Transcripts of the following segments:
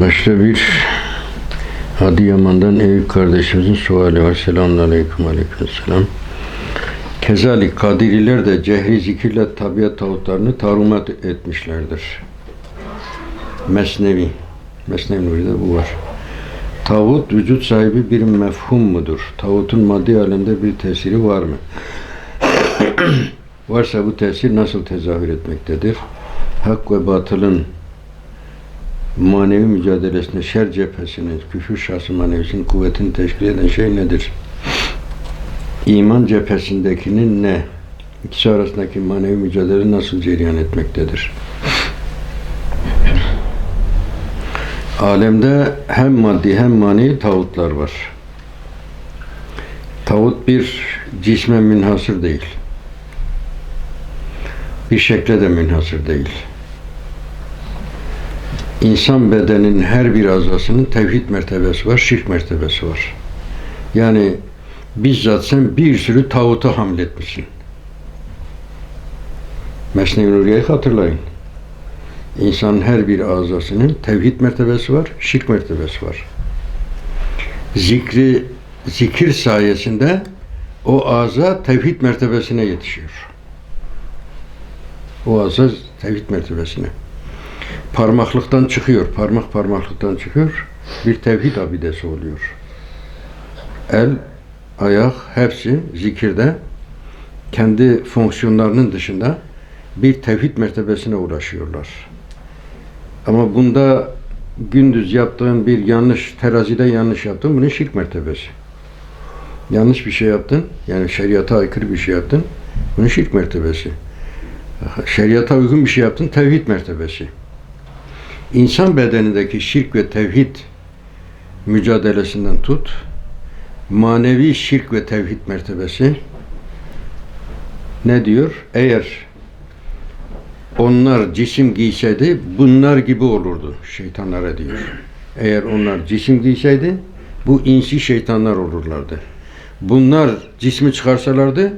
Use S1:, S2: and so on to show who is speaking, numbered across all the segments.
S1: Başta bir Adıyaman'dan Eyüp kardeşimizin suali var. Selamun aleyküm aleyküm selam. Kezalik Kadiriler de cehri zikirle tabiat tağutlarını tarumat etmişlerdir. Mesnevi. Mesnevi Nuri'de bu var. Tağut vücut sahibi bir mefhum mudur? Tağutun maddi alemde bir tesiri var mı? Varsa bu tesir nasıl tezahür etmektedir? Hak ve batılın manevi mücadelesinde şer cephesinin, küfür şahsı manevisinin kuvvetini teşkil eden şey nedir? İman cephesindekinin ne? İkisi arasındaki manevi mücadele nasıl cereyan etmektedir? Alemde hem maddi hem manevi tağutlar var. Tağut bir cisme münhasır değil. Bir şekle de münhasır değil. İnsan bedeninin her bir azasının tevhid mertebesi var, şirk mertebesi var. Yani bizzat sen bir sürü tağuta hamletmişsin. Mesnevi Nuriye'yi hatırlayın. İnsanın her bir azasının tevhid mertebesi var, şirk mertebesi var. Zikri, zikir sayesinde o aza tevhid mertebesine yetişiyor. O aza tevhid mertebesine. Parmaklıktan çıkıyor, parmak parmaklıktan çıkıyor, bir tevhid abidesi oluyor. El, ayak hepsi zikirde kendi fonksiyonlarının dışında bir tevhid mertebesine ulaşıyorlar. Ama bunda gündüz yaptığın bir yanlış, terazide yanlış yaptın, bunun şirk mertebesi. Yanlış bir şey yaptın, yani şeriata aykırı bir şey yaptın, bunun şirk mertebesi. Şeriata uygun bir şey yaptın, tevhid mertebesi. İnsan bedenindeki şirk ve tevhid mücadelesinden tut, manevi şirk ve tevhid mertebesi ne diyor? Eğer onlar cisim giyseydi bunlar gibi olurdu şeytanlara diyor. Eğer onlar cisim giyseydi bu insi şeytanlar olurlardı. Bunlar cismi çıkarsalardı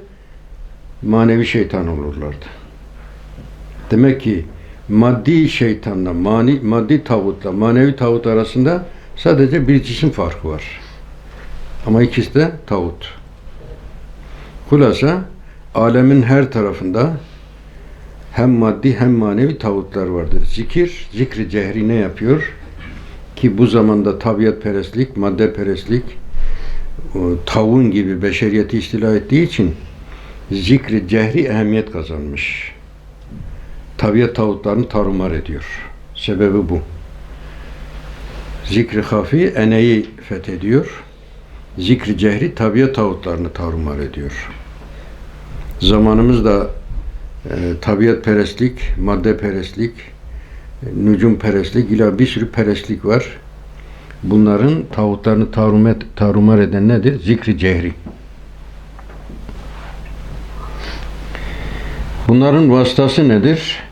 S1: manevi şeytan olurlardı. Demek ki maddi şeytanla, mani, maddi tağutla manevi tağut arasında sadece bir cisim farkı var. Ama ikisi de tağut. Hulasa alemin her tarafında hem maddi hem manevi tağutlar vardır. Zikir, zikri cehri ne yapıyor? Ki bu zamanda tabiat perestlik, madde perestlik, tavuğun gibi beşeriyeti istila ettiği için zikri cehri ehemmiyet kazanmış. Tabiat tağutlarını tarumar ediyor. Sebebi bu. Zikri hafi eneyi fethediyor. Zikri cehri tabiat tağutlarını tarumar ediyor. Zamanımızda e, tabiat perestlik, madde perestlik, nücum perestlik, ila bir sürü perestlik var. Bunların tağutlarını tarumet, tarumar eden nedir? Zikri cehri. Bunların vasıtası nedir?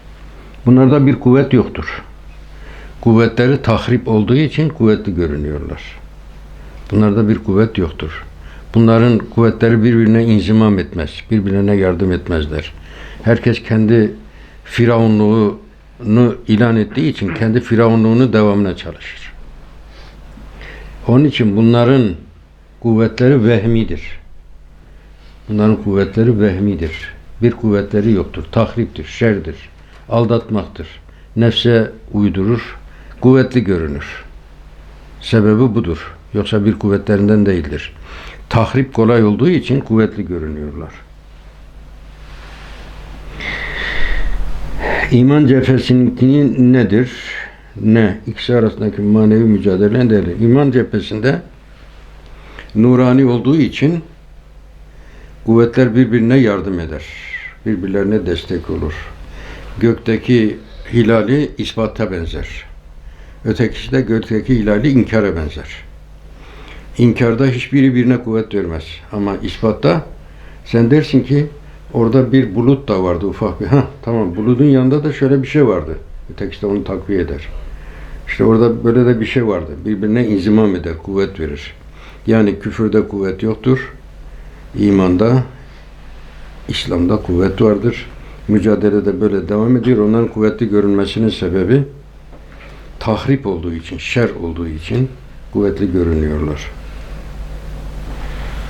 S1: Bunlarda bir kuvvet yoktur. Kuvvetleri tahrip olduğu için kuvvetli görünüyorlar. Bunlarda bir kuvvet yoktur. Bunların kuvvetleri birbirine inzimam etmez. Birbirine yardım etmezler. Herkes kendi firavunluğunu ilan ettiği için kendi firavunluğunu devamına çalışır. Onun için bunların kuvvetleri vehmidir. Bunların kuvvetleri vehmidir. Bir kuvvetleri yoktur. Tahriptir, şerdir, aldatmaktır. Nefse uydurur, kuvvetli görünür. Sebebi budur. Yoksa bir kuvvetlerinden değildir. Tahrip kolay olduğu için kuvvetli görünüyorlar. İman cephesinin nedir? Ne? İkisi arasındaki manevi mücadele nedir? İman cephesinde nurani olduğu için kuvvetler birbirine yardım eder. Birbirlerine destek olur. Gökteki hilali ispata benzer. Ötekisi de gökteki hilali inkara benzer. İnkarda hiçbiri birine kuvvet vermez. Ama ispatta sen dersin ki orada bir bulut da vardı ufak bir. Ha tamam bulutun yanında da şöyle bir şey vardı. Ötekisi de onu takviye eder. İşte orada böyle de bir şey vardı. Birbirine inzimam eder, kuvvet verir. Yani küfürde kuvvet yoktur. İmanda, İslam'da kuvvet vardır. Mücadelede böyle devam ediyor. Onların kuvvetli görünmesinin sebebi tahrip olduğu için, şer olduğu için kuvvetli görünüyorlar.